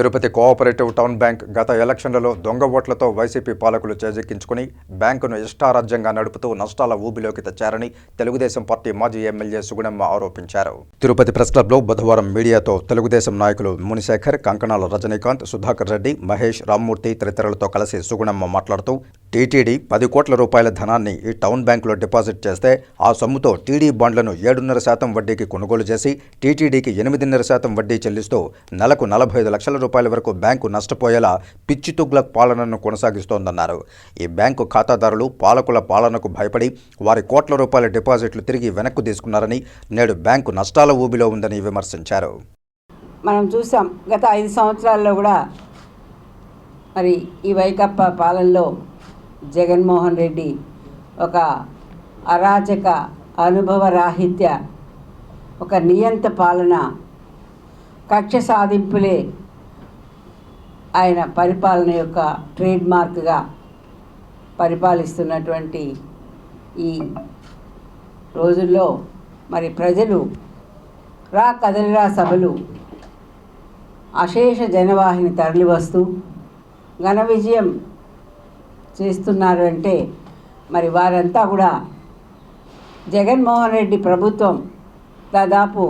Tirupati cooperative town bank గత ఎలక్షన్లలో దొంగ ఓట్లతో వైసీపీ పాలకులు చేజెక్కించుకుని బ్యాంకును ఇష్టారాజ్యంగా నడుపుతూ నష్టాల ఊబిలోకి తెచ్చారని తెలుగుదేశం పార్టీ మాజీ ఎమ్మెల్యే సుగుణమ్మ ఆరోపించారు. తిరుపతి ప్రెస్ క్లబ్లో బుధవారం మీడియాతో తెలుగుదేశం నాయకులు మునిశేఖర్ కంకణాల రజనీకాంత్ సుధాకర్ రెడ్డి మహేష్ రామ్మూర్తి తదితరులతో కలిసి సుగుణమ్మ మాట్లాడుతూ టీటీడీ పది కోట్ల రూపాయల ధనాన్ని ఈ టౌన్ బ్యాంకులో డిపాజిట్ చేస్తే ఆ సొమ్ముతో టీడీ బాండ్లను ఏడున్నర శాతం వడ్డీకి కొనుగోలు చేసి టీటీడీకి ఎనిమిదిన్నర శాతం వడ్డీ చెల్లిస్తూ నెలకు నలభై ఐదు లక్షల రూపాయల వరకు బ్యాంకు నష్టపోయేలా పిచ్చి తుగ్లక్ పాలనను కొనసాగిస్తోందన్నారు. ఈ బ్యాంకు ఖాతాదారులు పాలకుల పాలనకు భయపడి వారి కోట్ల రూపాయల డిపాజిట్లు తిరిగి వెనక్కు తీసుకున్నారని నేడు బ్యాంకు నష్టాల ఊబిలో ఉందని విమర్శించారు. మనం చూసాం గత ఐదు సంవత్సరాల్లో కూడా మరి ఈ వైకప్ప పాలనలో జగన్మోహన్ రెడ్డి ఒక అరాచక అనుభవ రాహిత్య ఒక నియంత పాలన కక్ష సాధింపులే ఆయన పరిపాలన యొక్క ట్రేడ్ మార్క్గా పరిపాలిస్తున్నటువంటి ఈ రోజుల్లో మరి ప్రజలు రా కదలిరా సభలు అశేష జనవాహిని తరలివస్తూ ఘన విజయం చేస్తున్నారు అంటే మరి వారంతా కూడా జగన్మోహన్ రెడ్డి ప్రభుత్వం దాదాపు